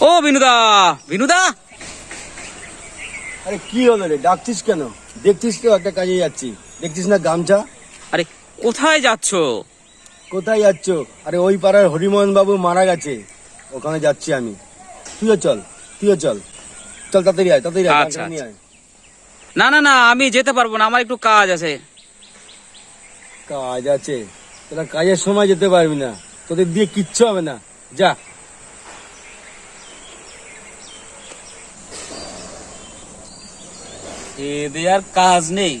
ও বিনুদা। বিনুদা? আরে কি হলো রে? ডাকছিস কেন? দেখছিস কেউ একটা কাজে যাচ্ছি। দেখছিস না গামছা? আরে কোথায় যাচ্ছ? কোথায় যাচ্ছ? আরে ওই পাড়ার হরিমোহন বাবু মারা গেছে। ওখানে যাচ্ছি আমি। তুইও চল তুইও চল। চল তাড়াতাড়ি আয় তাড়াতাড়ি আয় আচ্ছা, গামছাটা নিয়ে আয়। না না না আমি যেতে পারব না আমার একটু কাজ আছে। কাজ আছে? তোরা কাজের সময় যেতে পারবি না। তোদের দিয়ে কিচ্ছু হবে না। যা। এদের আর কাজ নেই।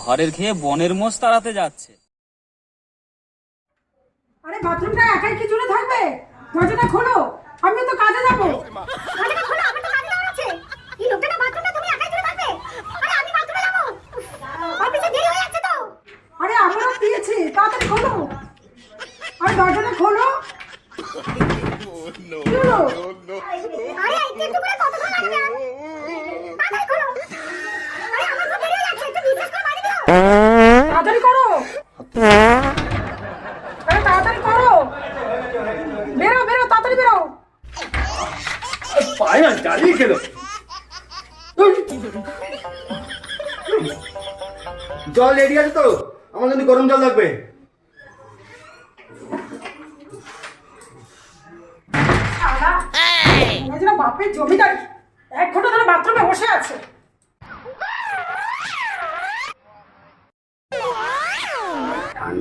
ঘরের খেয়ে বনের মোষ তাড়াতে যাচ্ছে। আরে বাথরুমটা একাই কি জুড়ে থাকবে? দরজাটা খোলো আমি তো কাজে যাব দরজাটা খোলো আমার তো কাজ যাওয়ার আছে এই লোকটা বাথরুমটা তুমি একাই চলে থাকবে আরে আমি বাথরুমে যাব অফিসে দেরি হয়ে যাচ্ছে তো আরে আমারও দিয়েছি তাড়াতাড়ি খোলো আরে দরজাটা খোলো কি হলো? আরে একটু একটু করে কতক্ষণ লাগবে আর? তাড়াতাড়ি খোলো আরে আমার তো দেরি হয়ে যাচ্ছে একটু বিশ্বাস করে বাইরে দিও তাড়াতাড়ি করো। আরে তাড়াতাড়ি করো। বেরো বেরো তাড়াতাড়ি বেরো। পায় না জ্বালিয়ে খেলো জল রেডি আছে তো? আমার জন্য গরম জল লাগবে। শালা হচ্ছে না বাপের জমিদার। এক ঘণ্টা ধরে বাথরুমে বসে আছে।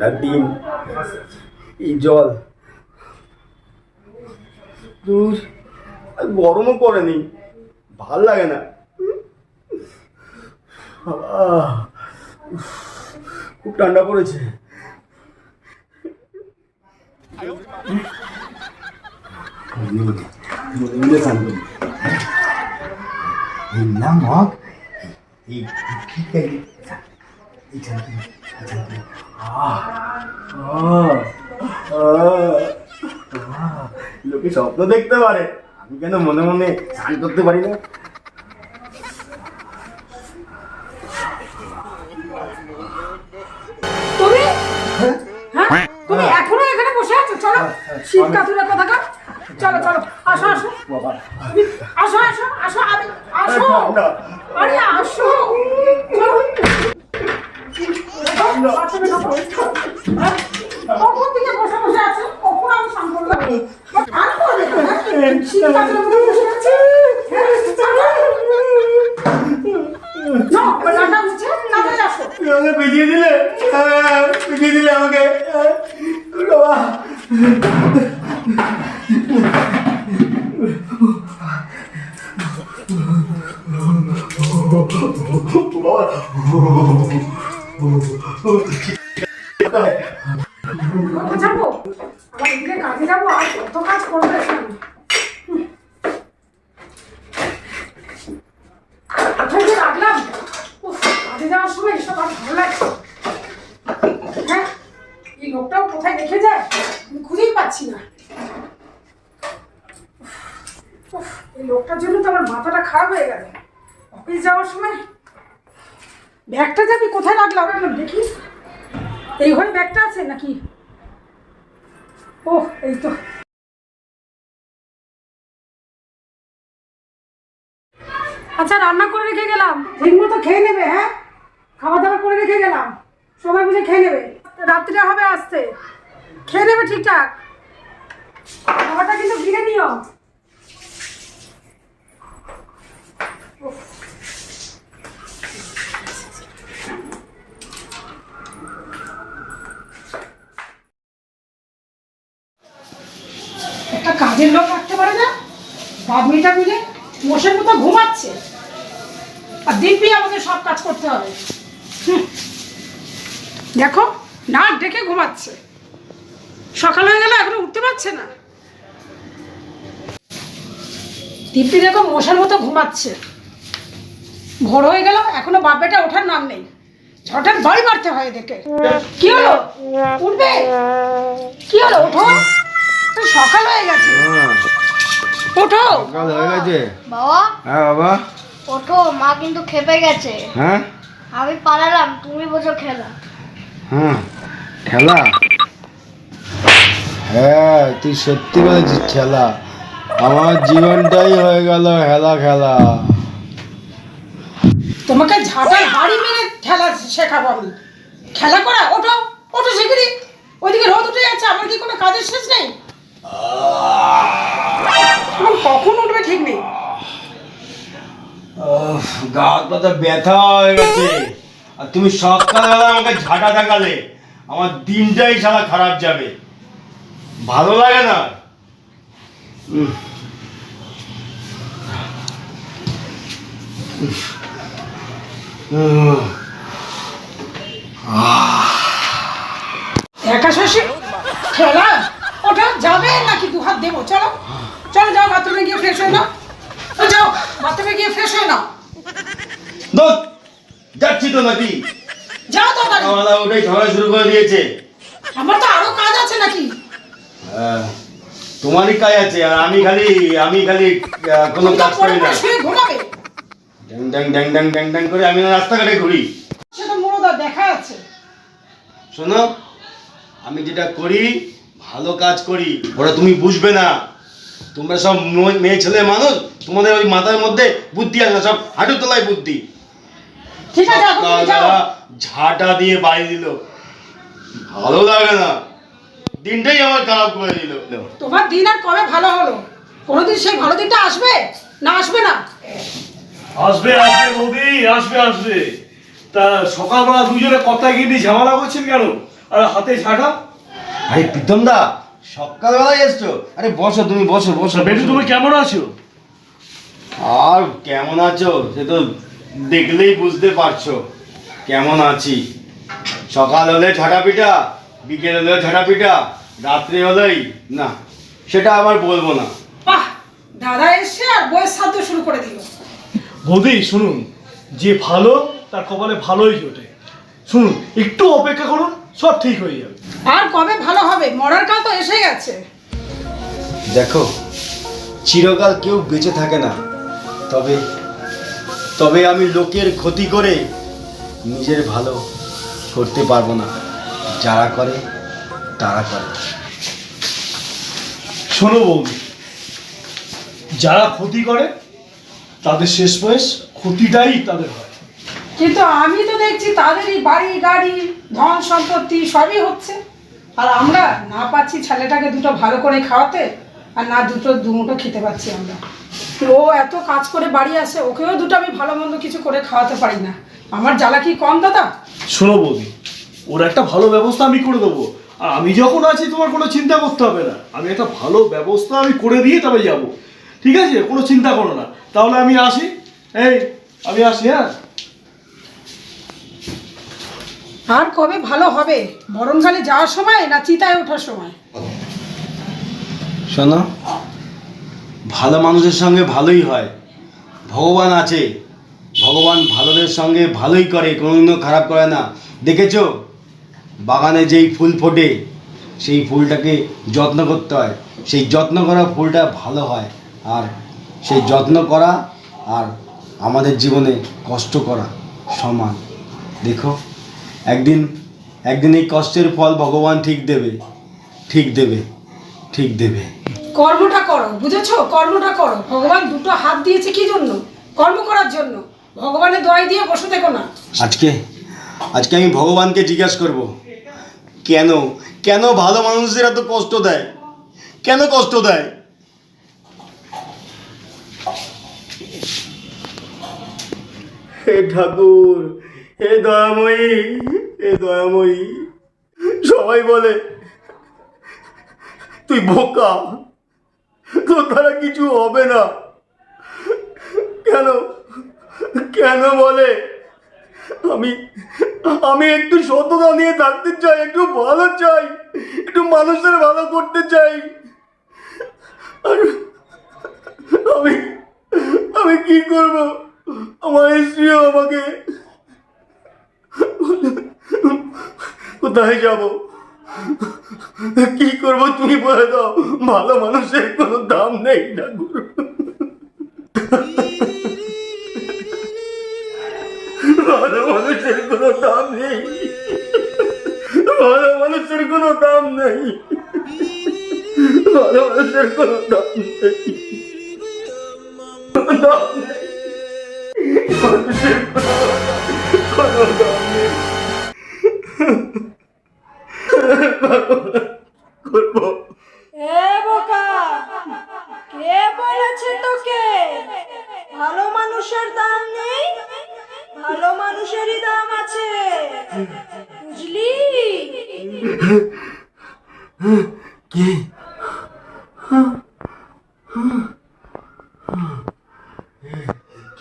ঠান্ডার দিন এই জল গরমও পড়েনি ভালো লাগে না খুব ঠান্ডা পড়েছে মগ এই লোকে স্বপ্ন দেখতে পারে। আমি কেন মনে মনে স্নান করতে পারি না? তুমি? হ্যাঁ? তুমি এখনও এখানে বসে আছো? চলো শীত কাতুরের কথা কর চলো চলো। আসো আসো। আসো আসো আসো আসো। আরে আসো। চলো। হ্যাঁ? কখন থেকে বসে বসে আছো? কখন আমি আর হ্যাঁ? বসে আছে? হ্যাঁ, পিছিয়ে দিলে বেরিয়ে দিলে আমাকে। ভালো লাগছে হ্যাঁ এই লোকটাও কোথায় রেখে যায়? আমি খুঁজেই পাচ্ছি না। এই লোকটার জন্য তো আমার মাথাটা খারাপ হয়ে গেল। অফিস যাওয়ার সময় ব্যাগটা যাবি কোথায় রাখলাম দেখি। এই ঘরে ব্যাগটা আছে নাকি? ও এই তো। আচ্ছা রান্না করে রেখে গেলাম। ঠিক মতো খেয়ে নেবে হ্যাঁ? খাওয়া দাওয়া করে রেখে গেলাম। সবাই বুঝে খেয়ে নেবে। রাত্রিটা হবে আসতে। খেয়ে নেবে ঠিকঠাক। খাবারটা কিন্তু ঘিরে নিও। কাজের লোক রাখতে পারে না। বাপ মেয়েটা মিলে মোষের মতো ঘুমাচ্ছে। আর দিব্যি আমাদের সব কাজ করতে হবে। দেখো, নাক ডেকে ঘুমাচ্ছে। সকাল হয়ে গেল, এখনও উঠতে পারছে না। দিব্যি দেখো, মশার মতো ঘুমাচ্ছে। ভোর হয়ে গেল, এখনও বাপ বেটা ওঠার নাম নেই। ঝটের বাড়ি মারতে হয় এদেরকে। কি হলো? উঠবে? কি হলো? ওঠো। তো সকাল হয়ে গেছে। ওঠো। সকাল হয়ে গেছে। বাবা। হ্যাঁ বাবা। ওঠো মা কিন্তু খেপে গেছে। হ্যাঁ? আমি পালালাম তুমি বোঝো খেলা। হ্যাঁ খেলা? হ্যাঁ তুই সত্যি বলেছিস খেলা। আমার জীবনটাই হয়ে গেল হেলা খেলা। তোমাকে ঝাঁটার হাড়ি মেরে খেলা শেখাবো আমি। খেলা করা ওঠো ওঠো শিগগিরি ওইদিকে রোদ উঠে যাচ্ছে আমার কি কোনো কাজের শেষ নেই? কখন উঠবে ঠিক নেই? গা হাত পাতা ব্যথা হয়ে গেছে। আর তুমি সকালবেলা আমাকে ঝাঁটা দেখালে আমার দিনটাই সারা খারাপ যাবে। ভালো লাগে না। একা শশী? খেলা? যাবে নাকি দু হাত দেবো? চলো। চলো যাও বাথরুমে গিয়ে ফ্রেশ হয়ে নাও। যাও বাথরুমে গিয়ে ফ্রেশ হয়ে নাও। ধুৎ, যাচ্ছি তো নাকি? যাও তাড়াতাড়ি। সকালবেলা ওটাই ঝগড়া শুরু করে দিয়েছে। আমার তো আরও কাজ আছে নাকি? হ্যাঁ, তোমারই কাজ আছে আর আমি খালি আমি খালি কোনো কাজ করি না। ড্যাং ড্যাং ড্যাং ড্যাং ড্যাং ড্যাং করে আমি রাস্তাঘাটে ঘুরি। সেটা মোড়দা দেখা আছে। শোনো আমি যেটা করি ভালো কাজ করি ওরা তুমি বুঝবে না। তোমরা সব মেয়ে ছেলে মানুষ তোমাদের ওই মাথার মধ্যে বুদ্ধি আছে সব হাঁটু তলায় বুদ্ধি। ঠিক আছে ঝাঁটা দিয়ে বাড়ি দিল। ভালো লাগে না। দিনটাই আমার খারাপ করে দিল। তোমার দিন আর কবে ভালো হলো? কোনোদিন সেই ভালো দিনটা আসবে? না আসবে না? আসবে আসবে বৌদি আসবে আসবে। তা সকালবেলা দুজনে কথা গিয়ে ঝামেলা করছেন কেন? আর হাতে ঝাঁটা? আরে প্রীতম দা সকালবেলায় এসছো। আরে বসো তুমি বসো বসো বেটু তুমি কেমন আছো? আর কেমন আছো? সে তো দেখলেই বুঝতে পারছ। কেমন আছি? সকাল হলে ঝাঁটা পিঠা বিকেল হলে ঝাঁটা পিঠা রাত্রে হলেই না সেটা আবার বলব না। বাহ দাদা এসে আর বয়স সাধ্য শুরু করে দিল। বৌদি শুনুন যে ভালো তার কপালে ভালোই জোটে। শুনুন একটু অপেক্ষা করুন সব ঠিক হয়ে যাবে। আর কবে ভালো হবে? মরার কাল তো এসে গেছে। দেখো চিরকাল কেউ বেঁচে থাকে না। তবে তবে আমি লোকের ক্ষতি করে নিজের ভালো করতে পারব না। যারা করে তারা করে। শোনো বৌদি যারা ক্ষতি করে তাদের শেষ বয়স ক্ষতিটাই তাদের হয়। কিন্তু আমি তো দেখছি তাদেরই বাড়ি, গাড়ি, ধন সম্পত্তি সবই হচ্ছে। আর আমরা না পাচ্ছি ছেলেটাকে দুটো ভালো করে খাওয়াতে, আর না দুটো দুমুটো খেতে পাচ্ছি আমরা। ও এত কাজ করে বাড়ি আসে, ওকেও দুটো আমি ভালো মন্দ কিছু করে খাওয়াতে পারি না। আমার জ্বালা কি কম, দাদা? শোনো বৌদি, ওর একটা ভালো ব্যবস্থা আমি করে দেবো। আমি যখন আছি, তোমার কোনো চিন্তা করতে হবে না। আমি একটা ভালো ব্যবস্থা আমি করে দিয়ে তবে যাব। ঠিক আছে? কোনো চিন্তা করো না। তাহলে আমি আসি। এই, আমি আসি হ্যাঁ? আর কবে ভালো হবে? বরণকালে যাওয়ার সময় না চিতায় ওঠার সময়? শোনো, ভালো মানুষের সঙ্গে ভালোই হয়। ভগবান আছে। ভগবান ভালোদের সঙ্গে ভালোই করে, কোনোদিনও খারাপ করে না। দেখেছ? বাগানে যেই ফুল ফোটে, সেই ফুলটাকে যত্ন করতে হয়। সেই যত্ন করা ফুলটা ভালো হয় আর সেই যত্ন করা আর আমাদের জীবনে কষ্ট করা সমান। দেখো। একদিন একদিন এই কষ্টের ফল ভগবান ঠিক দেবে ঠিক দেবে ঠিক দেবে। কর্মটা করো বুঝেছ? কর্মটা করো। ভগবান দুটো হাত দিয়েছে কি জন্য? কর্ম করার জন্য। ভগবানের দোয়াই দিয়ে বসে থেকো না। আজকে আজকে আমি ভগবানকে জিজ্ঞাসা করব কেন? কেন ভালো মানুষদের এত কষ্ট দেয়? কেন কষ্ট দেয়? হে ঠাকুর হে দয়াময়ী হে দয়াময়ী, সবাই বলে, তুই বোকা, তোর দ্বারা কিছু হবে না। কেন কেন বলে? আমি আমি একটু সততা নিয়ে থাকতে চাই, একটু ভালো চাই, একটু মানুষের ভালো করতে চাই। আমি আমি কি করব? আমার আমাকে কোথায় যাব। কি করব তুমি বলে দাও, ভালো মানুষের কোনো দাম নেই না ভালো মানুষের কোনো দাম নেই। ভালো মানুষের কোনো দাম নেই। ভালো মানুষের কোনো দাম নেই। এ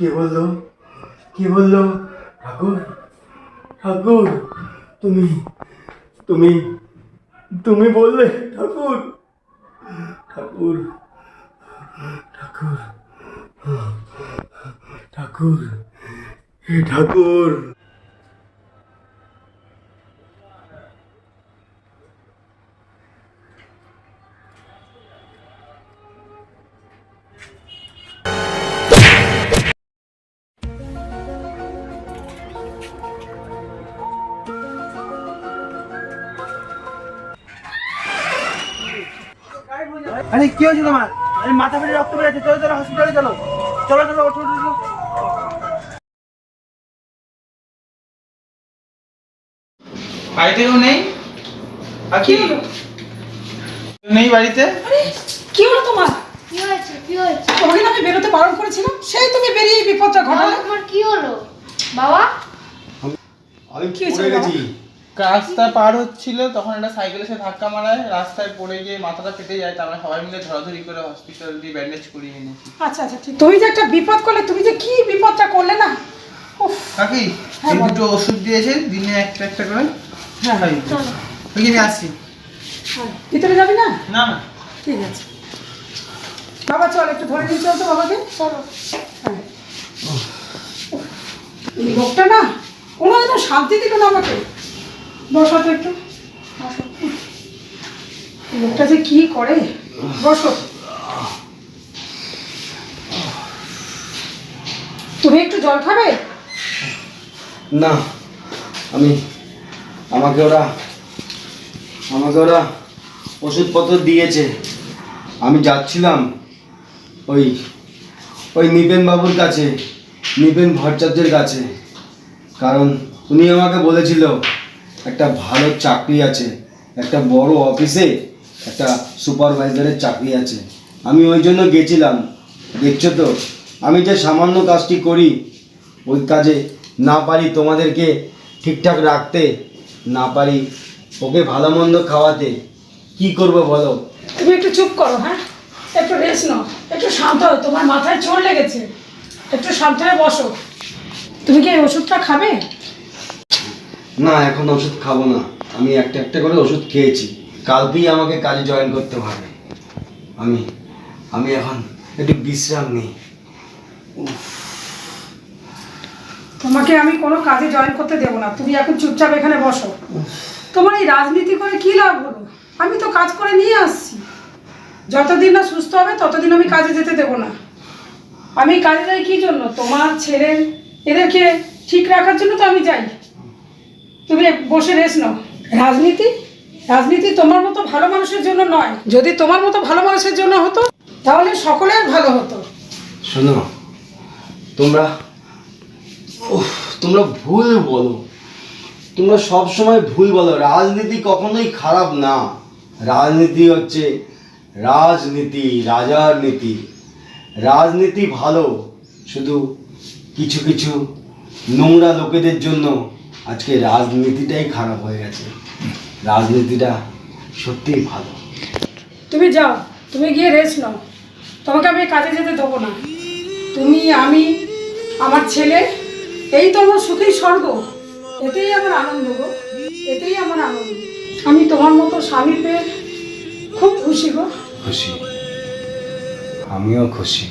কে বলল? কে বলল? ঠাকুর ঠাকুর, তুমি তুমি তুমি বললে, ঠাকুর ঠাকুর ঠাকুর ঠাকুর হে ঠাকুর। আরে কি হয়েছে তোমার? আরে মাথা ফেটে রক্ত বেরোচ্ছে। চলো চলো হসপিটালে চলো। চলো চলো ওঠো ওঠো, বাড়িতে কেউ নেই? আর কি নেই বাড়িতে? কি হলো তোমার? কি হয়েছে কি হয়েছে তোমাকে আমি বেরোতে বারণ করেছিলাম? সেই তুমি বেরিয়ে বিপদটা ঘটালে। তোমার কি হলো? বাবা? আমি কি হয়েছে রাস্তা পার হচ্ছিল তখন একটা সাইকেলে সে ধাক্কা মারায় রাস্তায় পড়ে গিয়ে মাথাটা ফেটে যায় তারপরে সবাই মিলে ধরাধরি করে হসপিটাল দিয়ে ব্যান্ডেজ করিয়ে এনেছি। আচ্ছা আচ্ছা ঠিক। তুমি যে একটা বিপদ করলে তুমি যে কি বিপদটা করলে না? কাকি হ্যাঁ, এই দুটো ওষুধ দিয়েছে দিনে একটা একটা করে। হ্যাঁ চলো ওই আমি আসছি। হ্যাঁ, ভিতরে যাবি না? না। না ঠিক আছে। বাবা চল একটু ধরে নিয়ে চল তো বাবাকে। চলো। হ্যাঁ। লোকটা না কোনো একদম শান্তি দিল না আমাকে। বসো তো একটু। লোকটা যে কি করে? বসো। তুমি একটু জল খাবে? না, আমি, আমাকে ওরা আমাকে ওরা ওষুধপত্র দিয়েছে। আমি যাচ্ছিলাম ওই ওই নিপেন বাবুর কাছে, নিপেন ভট্টাচার্যের কাছে। কারণ উনি আমাকে বলেছিল একটা ভালো চাকরি আছে, একটা বড় অফিসে একটা সুপারভাইজারের চাকরি আছে। আমি ওই জন্য গেছিলাম। দেখছ তো? আমি যে সামান্য কাজটি করি, ওই কাজে না পারি তোমাদেরকে ঠিকঠাক রাখতে, না পারি ওকে ভালো মন্দ খাওয়াতে, কি করব বলো? তুমি একটু চুপ করো হ্যাঁ? একটু রেস্ট নাও। একটু শান্ত হও, তোমার মাথায় চোর লেগেছে। একটু শান্ত হয়ে বসো। তুমি কি এই ওষুধটা খাবে? না এখন ওষুধ খাব না। আমি একটা একটা করে ওষুধ খেয়েছি। কাল কালকেই আমাকে কাজে জয়েন করতে হবে। আমি আমি এখন একটু বিশ্রাম নিই। তোমাকে আমি কোনো কাজে জয়েন করতে দেবো না। তুমি এখন চুপচাপ এখানে বসো। তোমার এই রাজনীতি করে কি লাভ হলো? আমি তো কাজ করে নিয়ে আসছি। যতদিন না সুস্থ হবে ততদিন আমি কাজে যেতে দেবো না। আমি কাজে যাই কি জন্য? তোমার ছেলের এদেরকে ঠিক রাখার জন্য তো আমি যাই। তুমি বসে রেস্ট নাও। রাজনীতি? রাজনীতি তোমার মতো ভালো মানুষের জন্য নয়। যদি তোমার মতো ভালো মানুষের জন্য হতো তাহলে সকলের ভালো হতো। শোনো তোমরা উফ, তোমরা ভুল বলো। তোমরা সব সময় ভুল বলো। রাজনীতি কখনোই খারাপ না। রাজনীতি হচ্ছে রাজনীতি রাজার নীতি। রাজনীতি ভালো শুধু কিছু কিছু নোংরা লোকেদের জন্য আজকে রাজনীতিটাই খারাপ হয়ে গেছে। রাজনীতিটা সত্যিই ভালো। তুমি যাও তুমি গিয়ে রেস্ট নাও। তোমাকে আমি কাজে যেতে দেবো না। তুমি আমি আমার ছেলে এই তো আমার সুখী স্বর্গ। এতেই আমার আনন্দ গো এতেই আমার আনন্দ। আমি তোমার মতো স্বামী পেয়ে খুব খুশি গো। খুশি। আমিও খুশি।